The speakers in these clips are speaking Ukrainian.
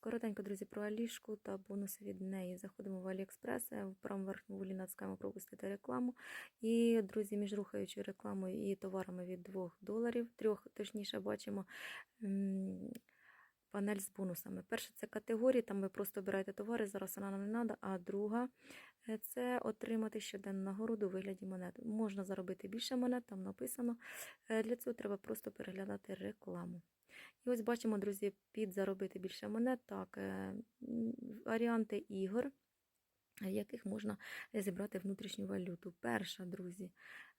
Коротенько, друзі, про Алішку та бонуси від неї. Заходимо в Аліекспрес, е, в правому верхньому вулі натискаємо пропустити рекламу. І, друзі, між рухаючою рекламою і товарами від 2 доларів, трьох, точніше, бачимо панель з бонусами. Перша це категорії, там ви просто обираєте товари, зараз вона нам не треба. А друга е, це отримати щоденну нагороду у вигляді монет. Можна заробити більше монет, там написано. Е, Для цього треба просто переглядати рекламу. І ось бачимо, друзі, під заробити більше монет, так, е, варіанти ігор, яких можна зібрати внутрішню валюту. Перша, друзі,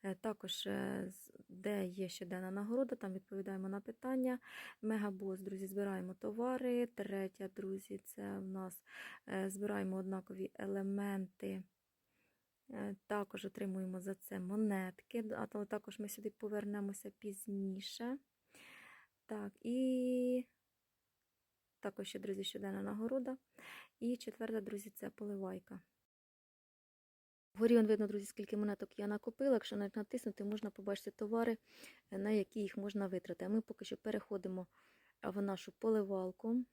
е, також е, де є щоденна нагорода, там відповідаємо на питання. Мегабос, друзі, збираємо товари. Третя, друзі, це в нас збираємо однакові елементи. Також отримуємо за це монетки, а також ми сюди повернемося пізніше. Так, і також ще, друзі, щоденна нагорода. І четверта, друзі, це поливайка. Вгорі он видно, друзі, скільки монеток я накопила. Якщо навіть натиснути, можна побачити товари, е, на які їх можна витрати. А ми поки що переходимо в нашу поливалку.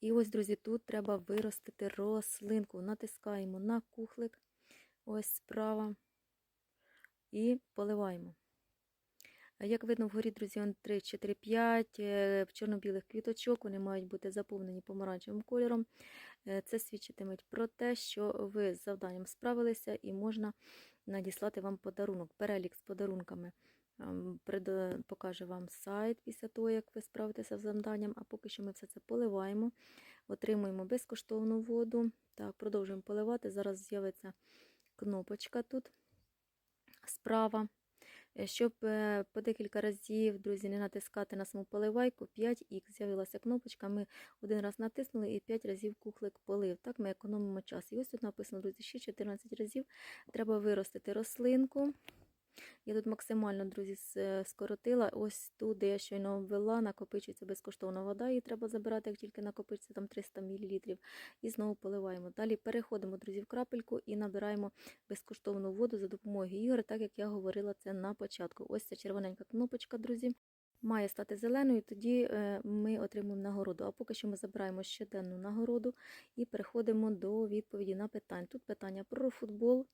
І ось, друзі, тут треба виростити рослинку. Натискаємо на кухлик, ось справа, і поливаємо. Як видно, вгорі, друзі, он 3, 4, 5 е, чорно-білих квіточок, вони мають бути заповнені помаранчевим кольором. Е, Це свідчитиме про те, що ви з завданням справилися і можна надіслати вам подарунок, перелік з подарунками. Ем, Покаже вам сайт після того, як ви справитеся з завданням, а поки що ми все це поливаємо, отримуємо безкоштовну воду. Так, продовжуємо поливати. Зараз з'явиться кнопочка тут справа. Е, Щоб е, по декілька разів, друзі, не натискати на саму поливайку, 5х з'явилася кнопочка. Ми один раз натиснули і 5 разів кухлик полив. Так ми економимо час. І ось тут написано, друзі, ще 14 разів. Треба виростити рослинку. Я тут максимально, друзі, е, скоротила. Ось тут, де я щойно ввела, накопичується безкоштовна вода. Її треба забирати, як тільки накопичиться там 300 мл. І знову поливаємо. Далі переходимо, друзі, в крапельку і набираємо безкоштовну воду за допомогою ігор, так як я говорила це на початку. Ось ця червоненька кнопочка, друзі. Має стати зеленою, тоді е, ми отримуємо нагороду. А поки що ми забираємо щоденну нагороду і переходимо до відповіді на питання. Тут питання про футбол,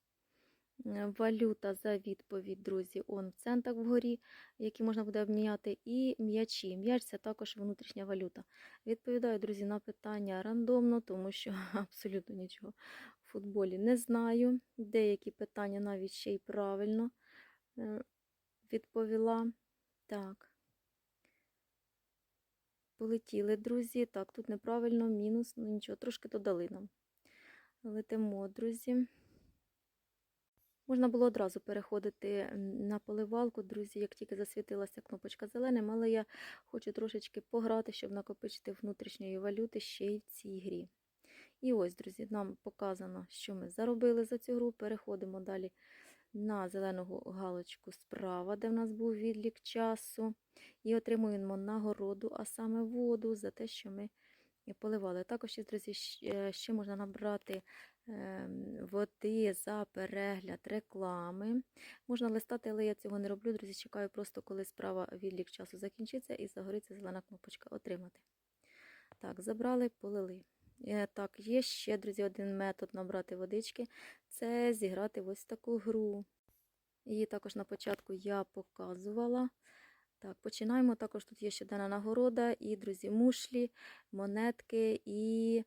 Валюта за відповідь, друзі, он в центах вгорі, які можна буде обміняти, і м'ячі. М'яч це також внутрішня валюта. Відповідаю, друзі, на питання рандомно, тому що абсолютно нічого в футболі не знаю. Деякі питання навіть ще й правильно е, відповіла. Так. Полетіли, друзі. Так, тут неправильно, мінус, ну нічого, трошки додали нам. Летимо, друзі. Можна було одразу переходити на поливалку, друзі, як тільки засвітилася кнопочка зеленим, але я хочу трошечки пограти, щоб накопичити внутрішньої валюти ще й в цій грі. І ось, друзі, нам показано, що ми заробили за цю гру. Переходимо далі на зелену галочку справа, де в нас був відлік часу, і отримуємо нагороду, а саме воду за те, що ми поливали. Також, друзі, ще- ще можна набрати води за перегляд реклами. Можна листати, але я цього не роблю. Друзі, чекаю просто, коли справа відлік часу закінчиться і загориться зелена кнопочка Отримати. Так, забрали, полили. Е, Так, є ще, друзі, один метод набрати водички це зіграти ось таку гру. Її також на початку я показувала. Так, починаємо. Також тут є щоденна нагорода, і, друзі, мушлі, монетки і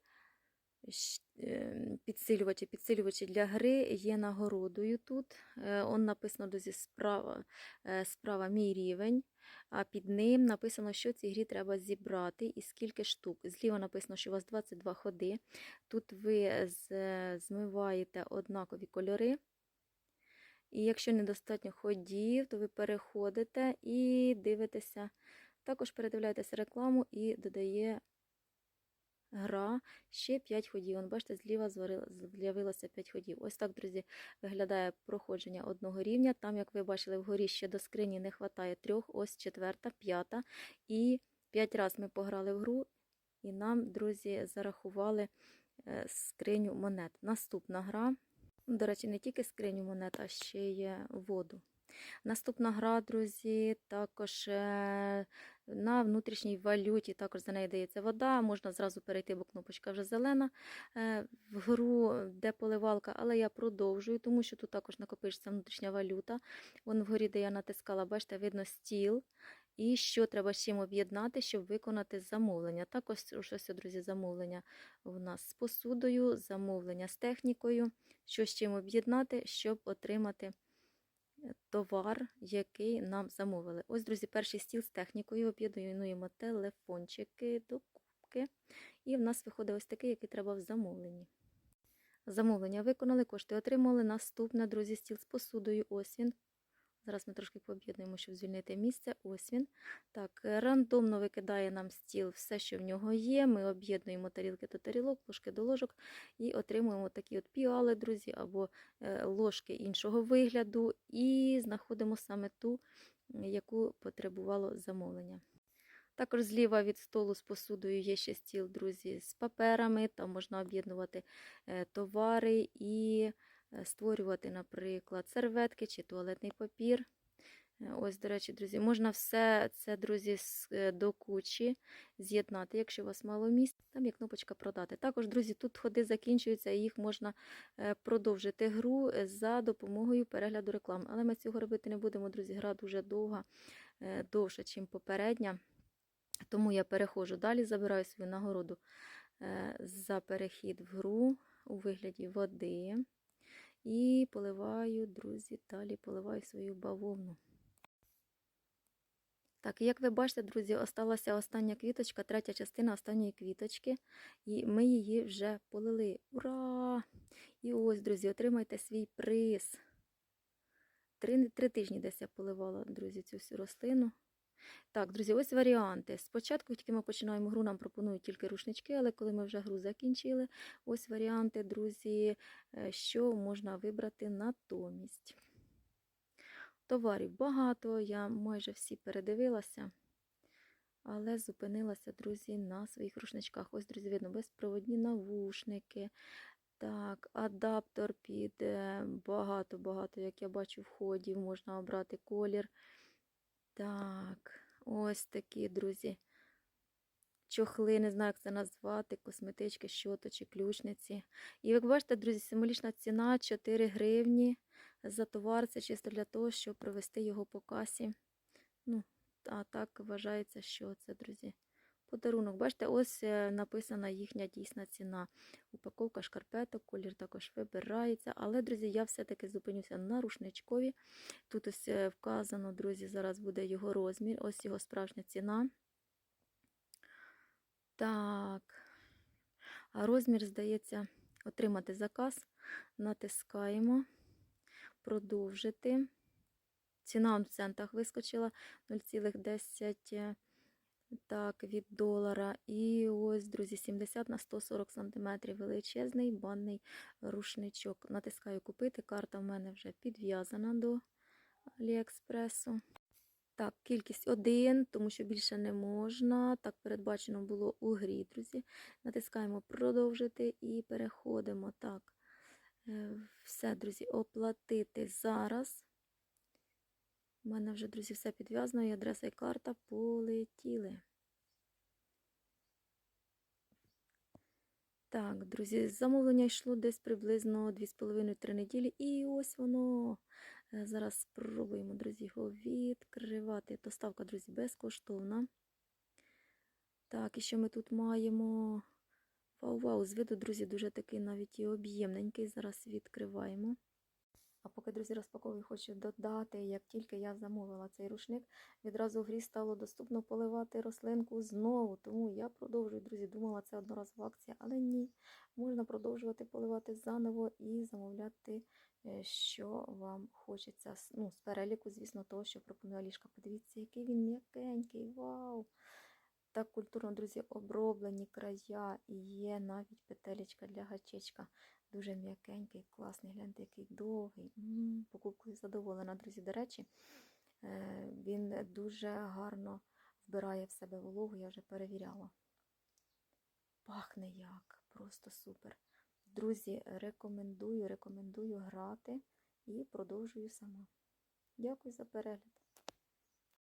підсилювачі. Підсилювачі для гри є нагородою тут. Е, Он написано, друзі, справа, е, справа мій рівень, а під ним написано, що цій грі треба зібрати і скільки штук. Зліва написано, що у вас 22 ходи. Тут ви змиваєте однакові кольори. І якщо недостатньо ходів, то ви переходите і дивитеся. Також передивляєтеся рекламу і додає гра ще 5 ходів. Вон, бачите, зліва з'явилося 5 ходів. Ось так, друзі, виглядає проходження одного рівня. Там, як ви бачили, вгорі ще до скрині не вистачає трьох, ось четверта, п'ята. І 5 разів ми пограли в гру, і нам, друзі, зарахували е, скриню монет. Наступна гра. До речі, не тільки скриню монет, а ще є воду. Наступна гра, друзі, також е, на внутрішній валюті, також за неї дається вода. Можна зразу перейти, бо кнопочка вже зелена е, в гру, де поливалка, але я продовжую, тому що тут також накопичиться внутрішня валюта. Вон вгорі, де я натискала, бачите, видно стіл. І що треба з чим об'єднати, щоб виконати замовлення. Також ось, друзі, замовлення у нас з посудою, замовлення з технікою, що з чим об'єднати, щоб отримати товар, який нам замовили. Ось, друзі, перший стіл з технікою об'єднуємо телефончики до кубки. І в нас виходить ось такий, який треба в замовленні. Замовлення виконали, кошти отримали. Наступне, друзі, стіл з посудою. Ось він. Зараз ми трошки пооб'єднуємо, щоб звільнити місце. Ось він. Так, е, рандомно викидає нам стіл все, що в нього є. Ми об'єднуємо тарілки до тарілок, ложки до ложок і отримуємо такі от піали, друзі, або е, ложки іншого вигляду, і знаходимо саме ту, яку потребувало замовлення. Також зліва від столу з посудою є ще стіл, друзі, з паперами. Там можна об'єднувати е, товари і створювати, наприклад, серветки чи туалетний папір. Е, Ось, до речі, друзі, можна все це, друзі, е, до кучі з'єднати, якщо у вас мало місця, там є кнопочка продати. Також, друзі, тут ходи закінчуються, і їх можна е, продовжити гру е, за допомогою перегляду реклами. Але ми цього робити не будемо, друзі. Гра дуже довга, е, довша, ніж попередня. Тому я переходжу далі, забираю свою нагороду е, за перехід в гру у вигляді води. І поливаю, друзі, далі поливаю свою бавовну. Так, як ви бачите, друзі, осталася остання квіточка, третя частина останньої квіточки, і ми її вже полили. Ура! І ось, друзі, отримайте свій приз. Три, три тижні десь я поливала, друзі, цю всю рослину. Так, друзі, ось варіанти. Спочатку, тільки ми починаємо гру, нам пропонують тільки рушнички, але коли ми вже гру закінчили, ось варіанти, друзі, е, що можна вибрати натомість. Товарів багато, я майже всі передивилася, але зупинилася, друзі, на своїх рушничках. Ось, друзі, видно, безпроводні навушники. Так, адаптер під багато-багато, як я бачу, входів, можна обрати колір. Так, ось такі, друзі. Чохли, не знаю, як це назвати, косметички, щоточі, ключниці. І як бачите, друзі, символічна ціна 4 гривні за товар. Це чисто для того, щоб провести його по касі. Ну, а так вважається, що це, друзі, подарунок. Бачите, ось е, написана їхня дійсна ціна. Упаковка шкарпеток, колір також вибирається. Але, друзі, я все-таки зупинюся на рушничкові. Тут ось е, вказано, друзі, зараз буде його розмір. Ось його справжня ціна. Так. А розмір, здається, отримати заказ. Натискаємо. Продовжити. Ціна в центах вискочила 0,10 так, від долара. І ось, друзі, 70 на 140 см величезний банний рушничок. Натискаю купити. Карта в мене вже підв'язана до Аліекспресу. Так, кількість 1, тому що більше не можна. Так передбачено було у грі, друзі. Натискаємо продовжити і переходимо. Так, е, все, друзі, оплатити зараз. У мене вже, друзі, все підв'язано, і адреса і карта полетіли. Так, друзі, замовлення йшло десь приблизно 2,5-3 неділі. І ось воно. Е, Зараз спробуємо, друзі, його відкривати. Доставка, друзі, безкоштовна. Так, і що ми тут маємо? Вау-вау, з виду, друзі, дуже такий навіть і об'ємненький. Зараз відкриваємо. А поки, друзі, розпаковую, хочу додати, як тільки я замовила цей рушник, відразу в грі стало доступно поливати рослинку знову. Тому я продовжую, друзі, думала, це одноразова акція, але ні. Можна продовжувати поливати заново і замовляти, е, що вам хочеться. Ну, з переліку, звісно, того, що пропонує ліжка. Подивіться, який він м'якенький. Вау! Так культурно, друзі, оброблені края і є навіть петелечка для гачечка. Дуже м'якенький, класний, гляньте, який довгий. М, Покупкою задоволена, друзі. До речі, е, він дуже гарно вбирає в себе вологу, я вже перевіряла. Пахне як, просто супер. Друзі, рекомендую, рекомендую грати і продовжую сама. Дякую за перегляд.